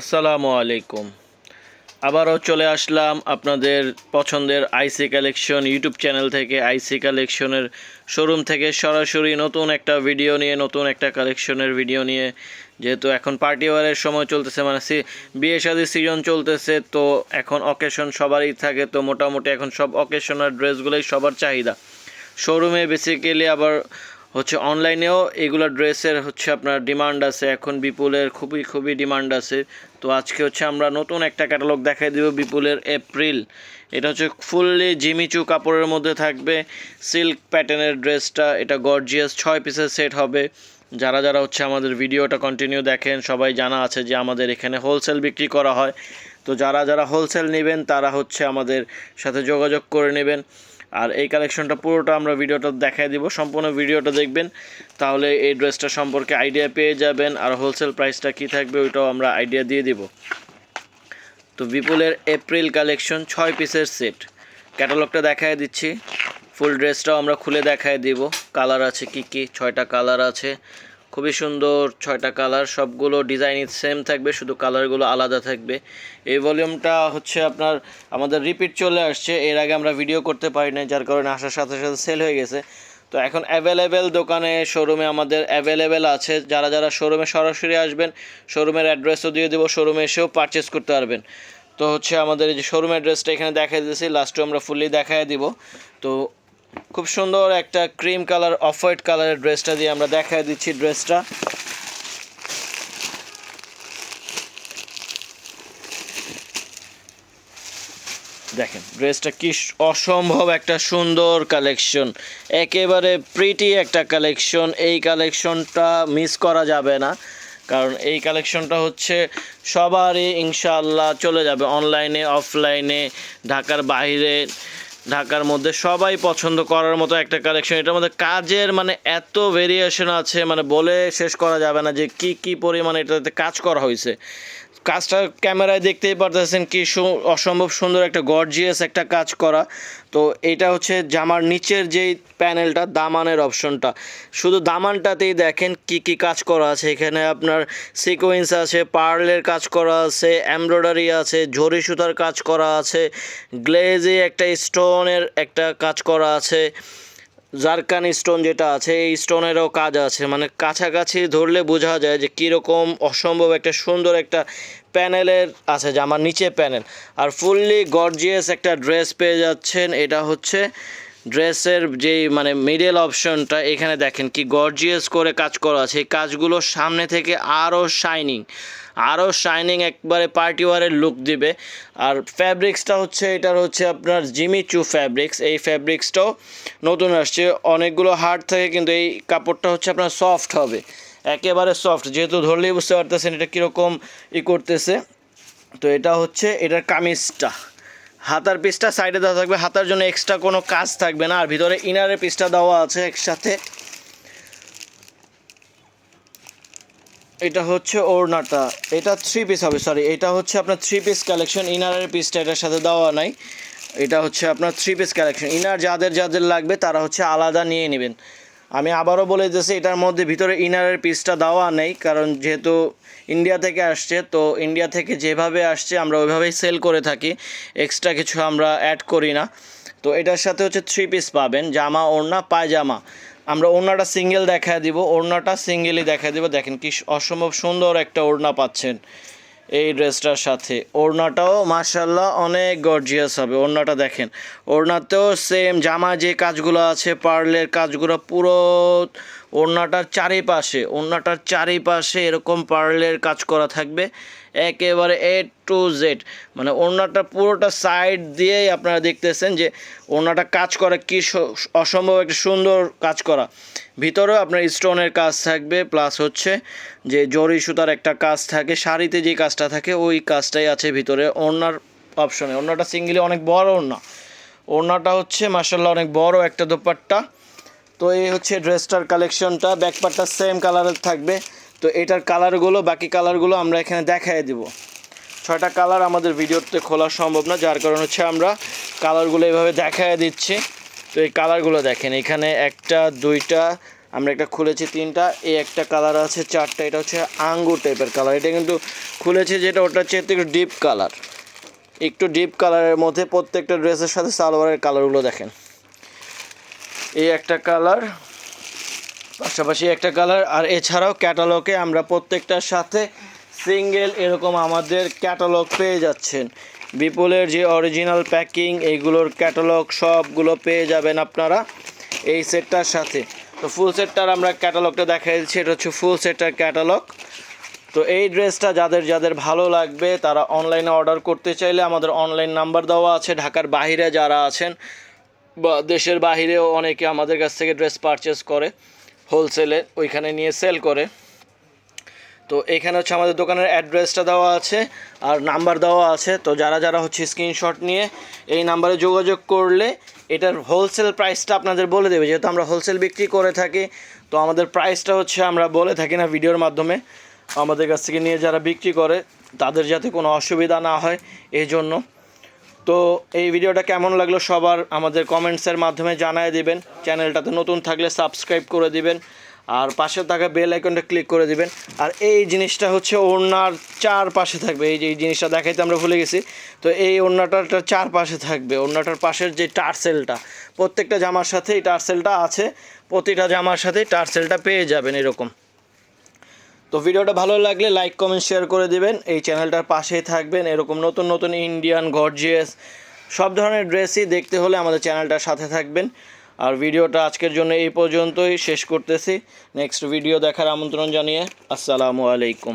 আসসালামু আলাইকুম। আবারও চলে আসলাম আপনাদের পছন্দের আইসি কালেকশন ইউটিউব চ্যানেল থেকে। আইসি কালেকশনের শোরুম থেকে সরাসরি নতুন একটা ভিডিও নিয়ে, নতুন একটা কালেকশনের ভিডিও নিয়ে। যেহেতু এখন পার্টি ওয়ারের সময় চলতেছে মানে সি বিয়ে শাদির সিজন চলতেছে, তো এখন অকেশন সবারই থাকে। তো মোটামুটি এখন সব অকেশনের ড্রেসগুলোই সবার চাহিদা। শোরুমে বেসিক্যালি আবার হচ্ছে অনলাইনেও এগুলো ড্রেসের হচ্ছে আপনার ডিমান্ড আছে। এখন বিপুলের খুবই খুবই ডিমান্ড আছে। তো আজকে হচ্ছে আমরা নতুন একটা ক্যাটালগ দেখাই দিব বিপুলের এপ্রিল এটা হচ্ছে ফুললি জিমিচু কাপড়ের মধ্যে থাকবে। সিল্ক প্যাটার্নের ড্রেসটা, এটা গর্জিয়াস ছয় পিসের সেট হবে। যারা যারা হচ্ছে আমাদের ভিডিওটা কন্টিনিউ দেখেন, সবাই জানা আছে যে আমাদের এখানে হোলসেল বিক্রি করা হয়। তো যারা যারা হোলসেল নেবেন, তারা হচ্ছে আমাদের সাথে যোগাযোগ করে নেবেন। আর এই কালেকশনটা পুরোটা আমরা ভিডিওটা দেখাই দিব। সম্পূর্ণ ভিডিওটা দেখবেন, তাহলে এই ড্রেসটা সম্পর্কে আইডিয়া পেয়ে যাবেন। আর হোলসেল প্রাইসটা কী থাকবে ওইটাও আমরা আইডিয়া দিয়ে দিব। তো বিপুলের এপ্রিল কালেকশন ছয় পিসের সেট ক্যাটালগটা দেখায় দিচ্ছি। ফুল ড্রেসটাও আমরা খুলে দেখায় দিব। কালার আছে কি কি? ছয়টা কালার আছে। খুবই সুন্দর ছয়টা কালার, সবগুলো ডিজাইন সেম থাকবে, শুধু কালারগুলো আলাদা থাকবে। এই ভলিউমটা হচ্ছে আপনার, আমাদের রিপিট চলে আসছে, এর আগে আমরা ভিডিও করতে পারি না যার কারণে আসার সাথে সাথে সেল হয়ে গেছে। তো এখন অ্যাভেলেবেল দোকানে শোরুমে আমাদের অ্যাভেলেবেল আছে, যারা যারা শোরুমে সরাসরি আসবেন শোরুমের অ্যাড্রেসও দিয়ে দেবো শোরুমে এসেও পারচেস করতে পারবেন। তো হচ্ছে আমাদের এই যে শোরুম অ্যাড্রেসটা এখানে দেখা দিয়েছি লাস্টে আমরা ফুললি দেখায় দিব। তো খুব সুন্দর একটা ক্রিম কালার অফ হোয়াইট কালারের ড্রেসটা দিয়ে আমরা দেখায় দিচ্ছি ড্রেসটা। দেখেন, ড্রেসটা কি অসম্ভব একটা সুন্দর কালেকশন। একেবারে প্রিটি একটা কালেকশন। এই কালেকশনটা মিস করা যাবে না, কারণ এই কালেকশনটা হচ্ছে সবারই ইনশাআল্লাহ চলে যাবে। অনলাইনে, অফলাইনে, ঢাকার বাইরে। ঢাকার মধ্যে সবাই পছন্দ করার মতো একটা কালেকশন এটার মধ্যে কাজের মানে এত ভেরিয়েশন আছে মানে বলে শেষ করা যাবে না যে কি কি পরিমাণে এটাতে কাজ করা হয়েছে। কাজটা ক্যামেরায় দেখতেই পারতেছেন কি অসম্ভব সুন্দর একটা গর্জিয়াস একটা কাজ করা। তো এটা হচ্ছে জামার নিচের যেই প্যানেলটা, দামানের অপশনটা। শুধু দামানটাতেই দেখেন কি কি কাজ করা আছে। এখানে আপনার সিকোয়েন্স আছে পার্লের কাজ করা আছে এমব্রয়ডারি আছে ঝরি সুতার কাজ করা আছে গ্লেজে একটা স্টোনের একটা কাজ করা আছে। জারকানি স্টোন যেটা আছে, এই স্টোনেরও কাজ আছে। মানে কাছাকাছি ধরলে বোঝা যায় যে কীরকম অসম্ভব একটা সুন্দর একটা প্যানেলের আছে জামার নিচে প্যানেল। আর ফুললি গর্জিয়াস একটা ড্রেস পেয়ে যাচ্ছেন, এটা হচ্ছে ড্রেসের যেই মানে মিডল অপশনটা এখানে দেখেন কি গর্জিয়াস করে কাজ করা আছে। এই কাজগুলো সামনে থেকে আরও শাইনিং আরও শাইনিং একবারে পার্টি ওয়ারের লুক দিবে। আর ফ্যাব্রিক্সটা হচ্ছে, এটার হচ্ছে আপনার জিমি চু ফ্যাব্রিক্স এই ফ্যাব্রিক্সটাও নতুন আসছে। অনেকগুলো হার্ড থাকে, কিন্তু এই কাপড়টা হচ্ছে আপনার সফট হবে। একেবারে সফট যেহেতু ধরলেই বুঝতে পারতেছেন এটা কীরকম ই করতেছে। তো এটা হচ্ছে, এটার কামিজটা। হাতার পিসটা সাইডে দেওয়া থাকবে। হাতার জন্য এক্সট্রা কোনো কাজ থাকবে না। আর ভিতরে ইনারের পিসটা দেওয়া আছে একসাথে। এটা হচ্ছে ওড়নাটা। এটা থ্রি পিস হবে সরি এটা হচ্ছে আপনার থ্রি পিস কালেকশন ইনারের পিসটা এটার সাথে দেওয়া নাই। এটা হচ্ছে আপনার থ্রি পিস কালেকশন ইনার যাদের যাদের লাগবে, তারা হচ্ছে আলাদা নিয়ে নেবেন। আমি আবারও বলে দিতেছি, এটার মধ্যে ভিতরে ইনারের পিসটা দেওয়া নেই, কারণ যেহেতু ইন্ডিয়া থেকে আসছে, তো ইন্ডিয়া থেকে যেভাবে আসছে, আমরা ওইভাবেই সেল করে থাকি। এক্সট্রা কিছু আমরা অ্যাড করি না। তো এটার সাথে হচ্ছে থ্রি পিস পাবেন, জামা, ওড়না, পায়জামা। আমরা ওড়নাটা সিঙ্গেল দেখা দিব, ওড়নাটা সিঙ্গেলই দেখা দিব। দেখেন কি অসম্ভব সুন্দর একটা ওড়না পাচ্ছেন। এই ড্রেসটার সাথে। ওড়নাটাও মার্শাল্লাহ অনেক গর্জিয়াস হবে। ওড়নাটা দেখেন, ওড়নাতেও সেম জামা যে কাজগুলো আছে পার্লের কাজগুলো পুরো ওড়নাটার চারিপাশে ওড়নাটার চারিপাশে এরকম পার্লের কাজ করা থাকবে। একেবারে এ টু জেড মানে ওড়নাটা পুরোটা সাইড দিয়েই আপনারা দেখতেছেন যে ওড়নাটা কাজ করা কি অসম্ভব একটা সুন্দর কাজ করা। ভিতরেও আপনার স্টোনের কাজ থাকবে প্লাস হচ্ছে যে জরি সুতার একটা কাজ থাকে, শাড়িতে যে কাজটা থাকে, ওই কাজটাই আছে ভিতরে ওড়নার অপশনে ওড়নাটা সিঙ্গেলি অনেক বড় ওড়না। ওড়নাটা হচ্ছে মার্শাল্লাহ অনেক বড় একটা দোপাট্টা। তো এই হচ্ছে ড্রেসটার কালেকশনটা। ব্যাকপার্টটা সেম কালারের থাকবে। তো এটার কালারগুলো বাকি কালারগুলো আমরা এখানে দেখাই দিব। ছয়টা কালার আমাদের ভিডিওতে খোলা সম্ভব না, যার কারণ হচ্ছে আমরা কালারগুলো এভাবে দেখায় দিচ্ছি। তো এই কালারগুলো দেখেন, এখানে একটা, দুইটা, আমরা একটা খুলেছি তিনটা, এই একটা কালার আছে, চারটা, এটা হচ্ছে আঙ্গুর টাইপের কালার এটা কিন্তু খুলেছি যেটা, ওটা হচ্ছে একটু ডিপ কালার একটু ডিপ কালারের মধ্যে প্রত্যেকটা ড্রেসের সাথে সালোয়ারের কালারগুলো দেখেন। এই একটা কালার, পাশাপাশি একটা কালার, আর এছাড়াও ক্যাটালগে আমরা প্রত্যেকটার সাথে সিঙ্গেল এরকম আমাদের ক্যাটালগ পেয়ে যাচ্ছেন। বিপুলের যে অরিজিনাল প্যাকিং এইগুলোর ক্যাটালগ সবগুলো পেয়ে যাবেন আপনারা এই সেটটার সাথে। তো ফুল সেটটার আমরা ক্যাটালগটা দেখাই দিচ্ছি, এটা হচ্ছে ফুল সেটটার ক্যাটালগ। তো এই ড্রেসটা যাদের যাদের ভালো লাগবে, তারা অনলাইনে অর্ডার করতে চাইলে আমাদের অনলাইন নাম্বার দেওয়া আছে, ঢাকার বাইরে যারা আছেন বা দেশের বাইরেও অনেকে আমাদের কাছ থেকে ড্রেস পারচেস করে হোলসেলে ওইখানে নিয়ে সেল করে। তো এখানে হচ্ছে আমাদের দোকানের অ্যাড্রেসটা দেওয়া আছে আর নাম্বার দেওয়া আছে। তো যারা যারা হচ্ছে স্ক্রিনশট নিয়ে এই নাম্বারে যোগাযোগ করলে এটার হোলসেল প্রাইসটা আপনাদের বলে দেবে। যেহেতু আমরা হোলসেল বিক্রি করে থাকি, তো আমাদের প্রাইসটা হচ্ছে আমরা বলে থাকি না ভিডিওর মাধ্যমে। আমাদের কাছ থেকে নিয়ে যারা বিক্রি করে, তাদের যাতে কোনো অসুবিধা না হয় এই জন্য তো এই ভিডিওটা কেমন লাগল সবার আমাদের কমেন্টসের মাধ্যমে জানায় দিবেন। চ্যানেলটাতে নতুন থাকলে সাবস্ক্রাইব করে দিবেন আর পাশে থাকা বেল আইকনটা ক্লিক করে দিবেন। আর এই জিনিসটা হচ্ছে ওড়নার চার পাশে থাকবে। এই যে এই জিনিসটা দেখাইতে আমরা ভুলে গেছি। তো এই ওড়নাটার চার পাশে থাকবে। ওড়নাটার পাশের যে টার্সেলটা, প্রত্যেকটা জামার সাথে এই টার্সেলটা আছে। প্রতিটা জামার সাথে টার্সেলটা পেয়ে যাবেন এরকম। তো ভিডিওটা ভালো লাগলে লাইক, কমেন্ট, শেয়ার করে দেবেন। এই চ্যানেলটার পাশেই থাকবেন। এরকম নতুন নতুন ইন্ডিয়ান গর্জিয়াস সব ধরনের ড্রেসই দেখতে হলে আমাদের চ্যানেলটার সাথে থাকবেন। আর ভিডিওটা আজকের জন্য এই পর্যন্তই। শেষ করতেছি। নেক্সট ভিডিও দেখার আমন্ত্রণ জানিয়ে আসসালামু আলাইকুম।